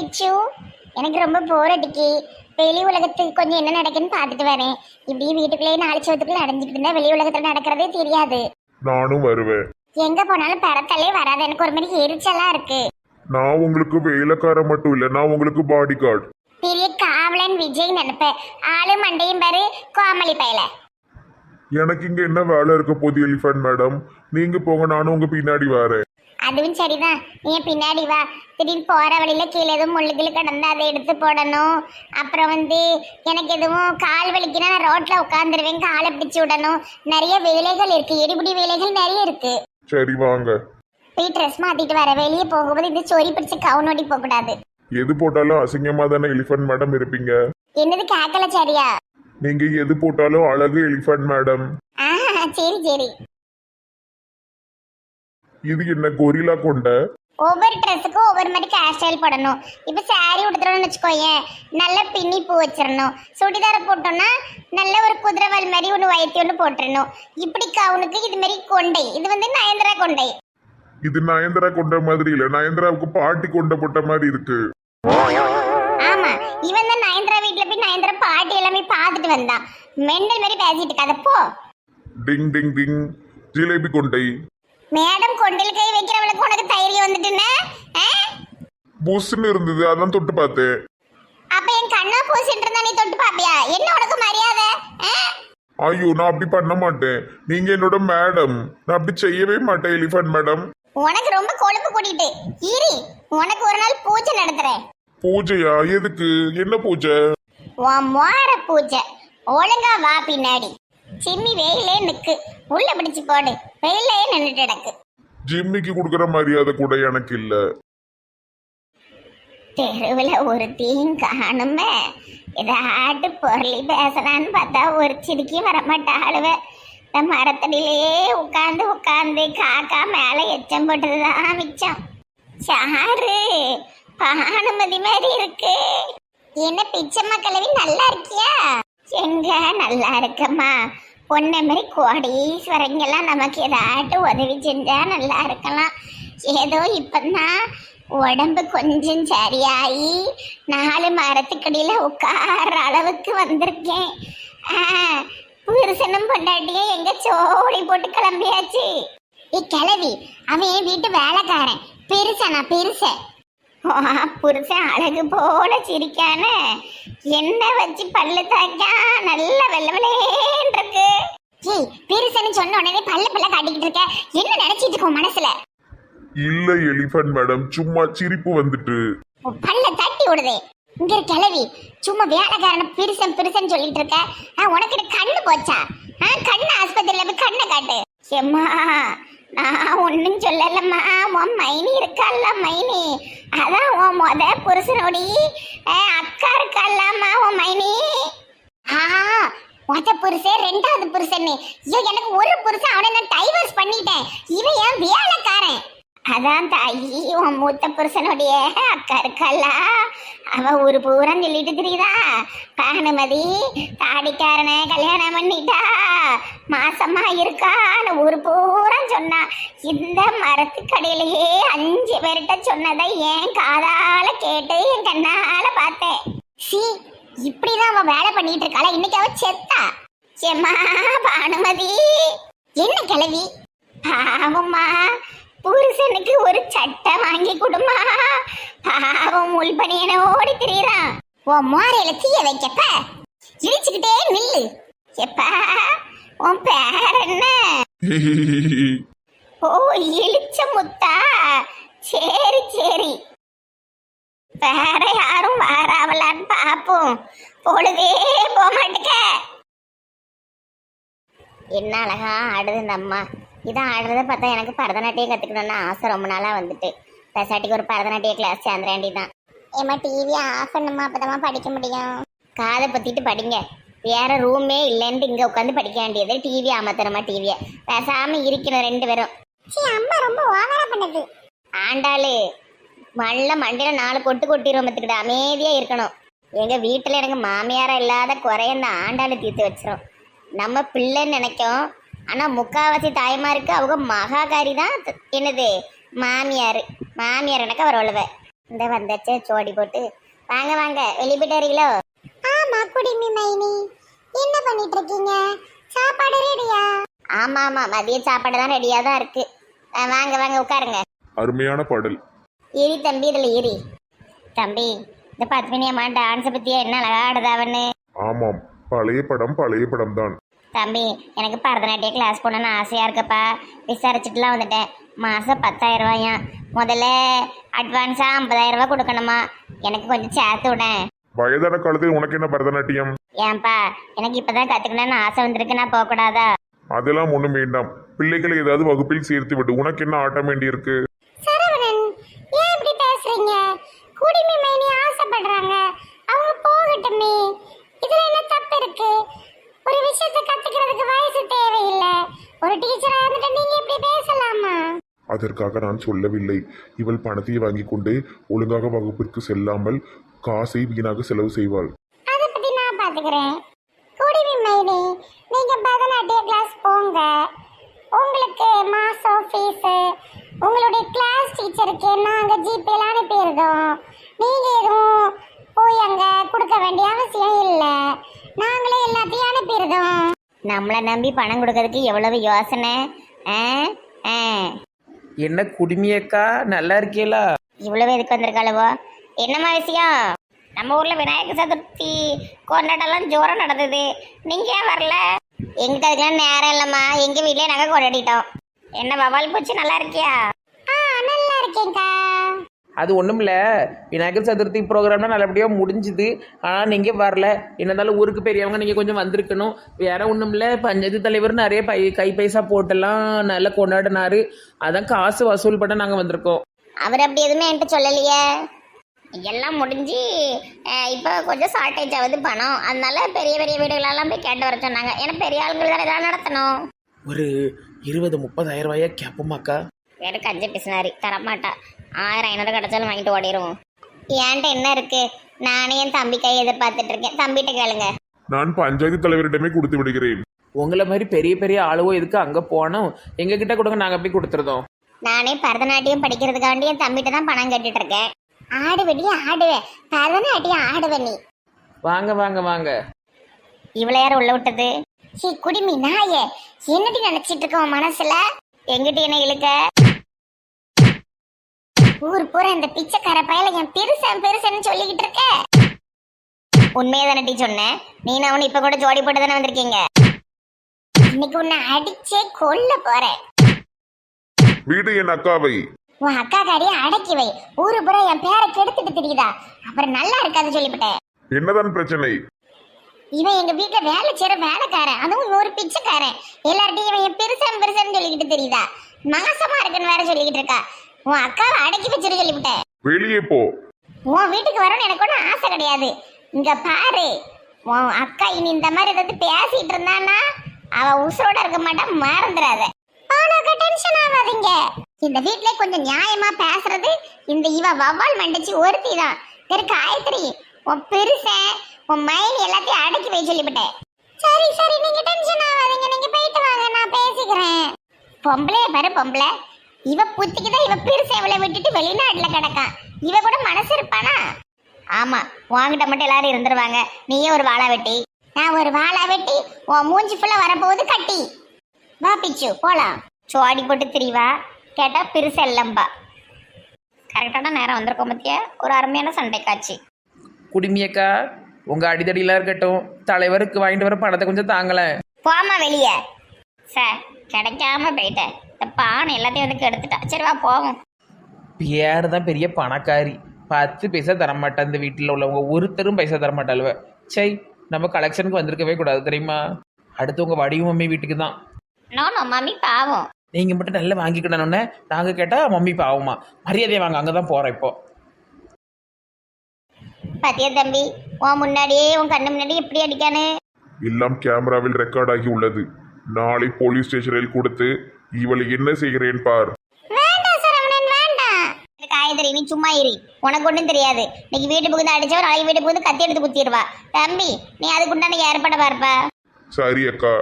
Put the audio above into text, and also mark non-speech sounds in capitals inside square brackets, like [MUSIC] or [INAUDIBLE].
பிச்சு எனக்கு ரொம்ப போர் அடிக்கி. வெளி உலகத்துக்கு கொஞ்சம் என்ன நடக்குன்னு பார்த்துட்டு வரேன். இப்படியே வீட்டுக்குள்ளேயே நாலு சவத்துக்குள்ள அடைஞ்சிட்டு இருந்தா வெளி உலகத்துல நடக்கிறதே தெரியாது. நானும் வருவேன். எங்க போனாலும் பரத்தாலே வராது. எனக்கு ஒரு மாதிரி எரிச்சலா இருக்கு. நான் உங்களுக்கு வேலைக்காரன் மட்டும் இல்ல நான் உங்களுக்கு பாடி கார்டு பெரிய காவலன் விஜய் நினைப்பேன் ஆளு மண்டையும் பாரு கோமலி பயல. எனக்கு இங்க என்ன வேலை இருக்க போகுது எலிஃபண்ட் மேடம் நீங்க போங்க நானும் உங்க பின்னாடி வரேன். அதுவும் சரிதான். நீ பின்னாடி வா. திடீர்னு போற வழியில கீழே எதுவும் முள்ளுகில் கிடந்தா அதை எடுத்து போடணும். அப்புறம் வந்து எனக்கு எதுவும் கால் வலிக்குன்னா நான் ரோட்ல உட்காந்துருவேன் காலை பிடிச்சு விடணும். நிறைய வேலைகள் இருக்கு. எடுபிடி வேலைகள் நிறைய இருக்கு. சரி வாங்க. போய் ட்ரெஸ் மாத்திட்டு வர. வெளியே போகும்போது இந்த சொறி பிடிச்சு கவுனோடி போக கூடாது. எது போட்டாலும் அசிங்கமா தானே எலிஃபண்ட் மேடம் இருப்பீங்க? என்னது கேட்கல சரியா? நீங்க எது போட்டாலும் அழகு எலிஃபண்ட் மேடம் சரி சரி. இது என்ன கொரிலா கொண்ட? ஒவ்வொரு ட்ரெஸ்ஸுக்கும் ஒவ்வொரு மாதிரி ஹேர் ஸ்டைல் போடணும். இப்போ saree உடுத்துறோம்னு வச்சுக்கோயேன் நல்ல பின்னி பூ வச்சிடணும். சுடிதார் போட்டோம்னா நல்ல ஒரு குதிரைவால் மாதிரி ஒன்று வயத்தி ஒன்று போட்டுறணும் இப்படி கவுனுக்கு இது மாதிரி கொண்டை. இது வந்து நயன்தரா கொண்டை. இது நயன்தரா கொண்ட மாதிரி இல்ல. நயன்தராவுக்கு பாட்டி கொண்ட போட்ட மாதிரி இருக்கு. ஆமா. இவன் தான் நயன்தரா வீட்ல போய் நயன்தரா பாட்டி எல்லாமே பார்த்துட்டு வந்தான். மெண்டல் மாதிரி பேசிட்டு இருக்காத போ. டிங் டிங் டிங். ஜிலேபி கொண்டை. மேடம் கொண்டில் கை வைக்கிறவளுக்கு உனக்கு தைரியம் வந்துட்டுன்னு ஆ? புஷ்ன்னு இருந்தது அதான் தொட்டு பார்த்தேன். அப்ப என் கண்ணா பூசிட்டு இருந்தா நீ தொட்டு பாப்பியா என்ன உனக்கு மரியாதை? ஆ? ஐயோ நான் அப்படி பண்ண மாட்டேன். நீங்க என்னோட மேடம். நான் அப்படி செய்யவே மாட்டேன் எலிஃபண்ட் மேடம். உனக்கு ரொம்ப கொழுப்பு கூட்டிட்டு. இரு உனக்கு ஒரு நாள் பூஜை நடத்துறேன். பூஜையா? எதுக்கு? என்ன பூஜை? உன் மோர பூஜை. ஒழுங்கா வா பின்னாடி. சிம்மி வெயிலே நிக்கு. உள்ள பிடிச்சு போடு. வெயிலே நின்றுட்டு கிடக்கு. ஜிம்மிக்கு கொடுக்குற மரியாதை கூட எனக்கு இல்ல. தெருவில் ஒரு தீயும் காணுமே. ஏதாட்டு பொருளி பேசுறான்னு பார்த்தா ஒரு சிரிக்கி வரமாட்டாளுவ இந்த மரத்தடியிலேயே உட்காந்து உட்காந்து காக்கா மேலே எச்சம் போட்டதுதான் மிச்சம். சாரு பானுமதி மாதிரி இருக்கு. என்ன பிச்சம்மா கிழவி நல்லா இருக்கியா? எங்க? நல்லா இருக்கம்மா. பொண்ணை மாதிரி கோடீஸ்வரங்கெல்லாம் நமக்கு ஏதாட்டு உதவி செஞ்சா நல்லா இருக்கலாம். ஏதோ இப்பதான் உடம்பு கொஞ்சம் சரியாகி நாலு மரத்துக்கடியில உட்கார்ற அளவுக்கு வந்திருக்கேன். புருஷனும் பொண்டாட்டியே எங்க சோடி போட்டு கிளம்பியாச்சு. இக்கிழவி அவன் என் வீட்டு வேலைக்காரன். பெருசனா பெருசன் புருஷன் அழகு போல சிரிக்கானே. என்ன வச்சு பல்லு தாக்கா நல்ல வெள்ளை இருக்கு ஏய் பெருசன்னு சொன்ன உடனே பல்ல பல்ல காட்டிக்கிட்டு இருக்க. என்ன நினைச்சிட்டு இருக்கோம் மனசுல? இல்ல எலிஃபண்ட் மேடம் சும்மா சிரிப்பு வந்துட்டு. பல்ல தட்டி விடுதே. இங்க கிளவி. சும்மா வேலைக்காரன பெருசன் பெருசன் சொல்லிட்டு இருக்க. உனக்கு கண்ணு போச்சா? கண்ணு ஆஸ்பத்திரியில போய் கண்ணை காட்டு. எம்மா நான் ஒன்றும் சொல்லலம்மா. உன் மைனி இருக்கால்ல மைனி. அதான் உன் மொத புருஷனோடி. அக்கா இருக்கால்லம்மா உன் மைனி. ஆ மொத புருஷன் ரெண்டாவது புருஷன்னு. ஐயோ எனக்கு ஒரு புருஷன் அவனை நான் டைவர்ஸ் பண்ணிட்டேன். இவன் என் வேலைக்காரன். அதான் தாயி உன் மூத்த புருஷனுடைய அக்கா இருக்கல்ல அவ ஒரு பூரம் சொல்லிட்டு தெரியுதா? பானுமதி தாடிக்காரனை கல்யாணம் பண்ணிட்டா? மாசமா இருக்கான்னு ஒரு பூரம் சொன்னா. இந்த மரத்துக்கடையிலேயே அஞ்சு பேர்கிட்ட சொன்னதை ஏன் காதால கேட்டு என் கண்ணால பார்த்தேன். சி இப்படிதான் அவ வேலை பண்ணிட்டு இருக்காளா? இன்னைக்கு அவ செத்தா? செம்மா பானுமதி என்ன கிளவி பாவம்மா புருஷனுக்கு ஒரு சட்டை வாங்கி கொடுமா. பாவம் முள்பனியனை ஓடி திரியறான் உன் மோரையில தீய வைக்கப்ப. இடிச்சுக்கிட்டே நில்லு. எப்பா உன் பேர் என்ன? [LAUGHS] ஓ இழிச்ச முத்தா. சரி சரி. வேற யாரும் வாராவலான்னு பாப்போம். பொழுதே போக மாட்டேக்க. என்ன அழகா ஆடுது இந்த இதான் ஆடுறத பார்த்தா எனக்கு பரதநாட்டியம் கற்றுக்கணும்னு ஆசை. ரொம்ப நாளாக வந்துட்டு. பெசாட்டிக்கு ஒரு பரதநாட்டிய கிளாஸ் சேர்ந்துறேண்டி தான் ஏமா டிவி ஆஃப் பண்ணுமா அப்பதான் படிக்க முடியும். காதை பற்றிட்டு படிங்க. வேற ரூமே இல்லைன்ட்டு இங்கே உட்காந்து படிக்க வேண்டியது டிவி அமர்த்தணுமா டிவியை பேசாமல் இருக்கணும் ரெண்டு பேரும். அம்மா ரொம்ப ஓவரா பண்ணுது. ஆண்டாளு மல்ல மண்டையில நாலு கொட்டு கொட்டிடும் பார்த்துக்கிட்டு அமைதியாக இருக்கணும். எங்கள் வீட்டில் எனக்கு மாமியாரா இல்லாத குறைய இந்த ஆண்டாளு தீர்த்து வச்சிரும். நம்ம பிள்ளைன்னு நினைக்கும் ஆனால் முக்காவாசி தாய்மாருக்கு அவங்க மகாகாரி தான் என்னது? மாமியார். மாமியார் எனக்கு அவர் உழவ இந்த வந்தாச்சு சோடி போட்டு. வாங்க வாங்க. வெளியே போயிட்டு வரீங்களோ? ஆமா குடிமி மைனி என்ன பண்ணிட்டு இருக்கீங்க சாப்பாடு ரெடியா ஆமா ஆமா. மதிய சாப்பாடு தான் ரெடியா தான் இருக்கு. ஆ, வாங்க வாங்க உட்காருங்க. அருமையான பாடல். இரி தம்பி இதுல இரி தம்பி இந்த பத்மினியம்மா டான்ஸை பத்தியா? என்ன அழகா ஆடுதாவன்னு ஆமாம். பழைய படம் பழைய படம் தான் தம்பி எனக்கு பரதநாட்டிய கிளாஸ் போகணுன்னு ஆசையாக இருக்கப்பா. விசாரிச்சுட்டுலாம் வந்துட்டேன். மாதம் பத்தாயிரம் ரூபாயா முதல்ல அட்வான்ஸாக ஐம்பதாயிரம் ரூபாய் கொடுக்கணுமா? எனக்கு கொஞ்சம் சேர்த்து விடேன் வயதான காலத்தில் உனக்கு என்ன பரதநாட்டியம்? ஏன்பா எனக்கு இப்போ தான் கற்றுக்கணும்னு ஆசை வந்திருக்கு. நான் போகக்கூடாதா? அதெல்லாம் ஒண்ணும் வேண்டாம். பிள்ளைகளை ஏதாவது வகுப்பில் சேர்த்து விடு. உனக்கு என்ன ஆட்டம் வேண்டியிருக்கு சரவணன் ஏன் இப்படி பேசுறீங்க? குடிமை மைனி ஆசைப்படுறாங்க. அவங்க போகட்டுமே. இதுல என்ன தப்பு இருக்கு? விஷயத்தை கத்துக்கிறதுக்கு வயசு தேவையில்லை. ஒரு டீச்சரா இருந்துட்டு நீங்க இப்படி பேசலாமா? அதற்காக நான் சொல்லவில்லை. இவள் பணத்தை வாங்கி கொண்டு ஒழுங்காக வகுப்பிற்கு செல்லாமல் காசை வீணாக செலவு செய்வாள். அதை பத்தி நான் பாத்துக்கிறேன். குடிமை மைனி நீங்க பரதநாட்டிய கிளாஸ் போங்க. உங்களுக்கு மாசம் ஃபீஸ் உங்களுடைய கிளாஸ் டீச்சருக்கு நாங்க ஜிபேல அனுப்பியிருந்தோம் நீங்க எதுவும் போய் அங்க கொடுக்க வேண்டிய அவசியம் இல்ல. நாங்களே எல்லாத்தையும் அனுப்பியிருந்தோம் நம்மளை நம்பி பணம் கொடுக்கறதுக்கு எவ்வளவு யோசனை? ஆ? ஆ. என்ன குடுமியக்கா நல்லா இருக்கீங்களா இவ்வளவு எதுக்கு வந்திருக்காளவோ? என்னம்மா விஷயம்? நம்ம ஊர்ல விநாயகர் சதுர்த்தி கொண்டாட்டம்லாம் ஜோரம் நடந்தது. நீங்க ஏன் வரல? எங்களுக்கு அதுக்கெல்லாம் நேரம் இல்லம்மா. எங்க வீட்லயே நாங்க கொண்டாடிட்டோம். என்ன வவால் பூச்சி நல்லா இருக்கியா? ஆ நல்லா இருக்கேன்க்கா. அது ஒன்றும் இல்லை விநாயகர் சதுர்த்தி ப்ரோக்ராம்லாம் நல்லபடியாக முடிஞ்சுது. ஆனால் நீங்கள் வரல. என்ன இருந்தாலும் ஊருக்கு பெரியவங்க நீங்கள் கொஞ்சம் வந்திருக்கணும். வேற ஒன்றும் இல்லை பஞ்சாயத்து தலைவர் நிறைய பை கை பைசா போட்டெல்லாம் நல்லா கொண்டாடினாரு. அதான் காசு வசூல் பண்ண நாங்கள் வந்திருக்கோம். அவர் அப்படி எதுவுமே என்கிட்ட சொல்லலையே. எல்லாம் முடிஞ்சு இப்போ கொஞ்சம் ஷார்ட்டேஜ் ஆகுது பணம். அதனால பெரிய பெரிய வீடுகளெல்லாம் போய் கேட்டு வர சொன்னாங்க. ஏன்னா பெரிய ஆளுங்கள் தானே இதெல்லாம் நடத்தணும். ஒரு இருபது முப்பதாயிரம் ரூபாயா கேட்போமாக்கா? வேறு கஞ்சி பிசினாரி. தரமாட்டா. ஆயிரம் ஐநூறு கிடைச்சாலும் வாங்கிட்டு ஓடிடுவோம் ஏன்ட்ட என்ன இருக்கு? நானே என் தம்பி கையை எதிர்பார்த்துட்டு இருக்கேன். தம்பிகிட்ட கேளுங்க. நான் பஞ்சாயத்து தலைவரிடமே கொடுத்து விடுகிறேன். உங்களை மாதிரி பெரிய பெரிய ஆளுவோ எதுக்கு அங்கே போனோம் எங்ககிட்ட கொடுங்க நாங்கள் போய் கொடுத்துருதோம். நானே பரதநாட்டியம் படிக்கிறதுக்காண்டி என் தம்பிகிட்ட தான் பணம் கட்டிட்டு இருக்கேன். ஆடுவடி ஆடுவேன் பரதநாட்டியம் ஆடுவேன் நீ. வாங்க வாங்க வாங்க. இவ்வளோ யாரும் உள்ள விட்டது. சீ குடிமி நாயே. என்னடி நினைச்சிட்டு இருக்க உன் மனசுல? எங்கிட்ட என்ன இழுக்க? ஊர் பூரா இந்த பிச்சைக்கார பயல என் பெருசன் பெருசன்னு சொல்லிக்கிட்டு இருக்க. உண்மையை தானே சொன்னேன் நீ அவனு இப்ப கூட ஜோடி போட்டு தானே வந்திருக்கீங்க. இன்னைக்கு உன்னை அடிச்சே கொல்ல போறேன். வீடு என் அக்காவை. உன் அக்கா காரியை அடக்கி வை. ஊரு பூரா என் பேரை கெடுத்துட்டு தெரியுதா? அப்புறம் நல்லா இருக்காது சொல்லிவிட்டேன். என்னதான் பிரச்சனை? இவன் எங்க வீட்டுல வேலை செய்யற வேலைக்காரன். அதுவும் ஒரு பிச்சைக்காரன். எல்லார்ட்டையும் இவன் பெருசன் பெருசன் சொல்லிக்கிட்டு தெரியுதா? மாசமா இருக்குன்னு வேற சொல்லிக்கிட்டு இருக்கா. உன் அக்காவை அடக்கி வச்சிரு சொல்லிவிட்டேன். வெளியே போ. உன் வீட்டுக்கு வரணும்னு எனக்கு ஒன்றும் ஆசை கிடையாது. இங்க பாரு. உன் அக்கா இனி இந்த மாதிரி ஏதாவது பேசிட்டு இருந்தான்னா அவ உசுரோட இருக்க மாட்டா மறந்துடாத. ஆனாக்கா டென்ஷன் ஆகாதீங்க. இந்த வீட்ல கொஞ்சம் நியாயமா பேசுறது இந்த இவ வவ்வால் மண்டிச்சு ஒருத்தி தான் தெரு காயத்ரி உன் பெருசன் உன் மைண்ட் எல்லாத்தையும் அடக்கி வை சொல்லிவிட்டேன். சரி சரி நீங்க டென்ஷன் ஆகாதீங்க. நீங்க போயிட்டு வாங்க நான் பேசிக்கிறேன். பொம்பளைய பாரு பொம்பளை. இவ புத்திக்கு தான் இவ பெருசை இவளை விட்டுட்டு வெளிநாட்டுல கிடக்கான் இவ கூட மனசு இருப்பானா? ஆமா உன்கிட்ட மட்டும் எல்லாரும் இருந்துருவாங்க. நீயே ஒரு வாழா வெட்டி. நான் ஒரு வாழா வெட்டி உன் மூஞ்சி ஃபுல்லா வரப்போகுது கட்டி. வா பிச்சு போலாம். சோடி போட்டு திரிவா. கேட்டா பெருசு இல்லம்பா. கரெக்டான நேரம் வந்திருக்கோம் பத்தியா? ஒரு அருமையான சண்டை காட்சி குடுமியக்கா உங்கள் அடிதடியெலாம் இருக்கட்டும். தலைவருக்கு வாங்கிட்டு வர பணத்தை கொஞ்சம் தாங்களேன். போமா வெளியே. சார் கிடைக்காம போயிட்டேன் இந்த பானை எல்லாத்தையும் வந்து கெடுத்துட்டா. சரி வா போவோம். பேர் தான் பெரிய பணக்காரி. பத்து பைசா தரமாட்டா இந்த வீட்டில் உள்ளவங்க. ஒருத்தரும் பைசா தரமாட்டாளுவ. சை நம்ம கலெக்ஷனுக்கு வந்திருக்கவே கூடாது தெரியுமா? அடுத்து உங்கள் வடிவு மம்மி வீட்டுக்கு தான். நோ நோ மம்மி பாவம். நீங்கள் மட்டும் நல்லா வாங்கிக்கிட்டோன்னே நாங்கள் கேட்டால் மம்மி பாவமா. மரியாதையை வாங்க அங்கே தான் போகிறோம் இப்போ. பாத்தியா தம்பி உன் முன்னாடியே உன் கண்ணு முன்னாடி எப்படி அடிக்கானு? எல்லாம் கேமராவில் ரெக்கார்ட் ஆகி உள்ளது. நாளை போலீஸ் ஸ்டேஷனில் கொடுத்து இவளை என்ன செய்கிறேன் பார்? காயத்ரி நீ சும்மா இரு. உனக்கு ஒன்றும் தெரியாது. இன்னைக்கு வீட்டு புகுந்து அடிச்சவன் நாளைக்கு வீட்டு புகுந்து கத்தி எடுத்து குத்திடுவா. தம்பி நீ அதுக்குண்டான ஏற்பாட பார்ப்பா. சரி அக்கா.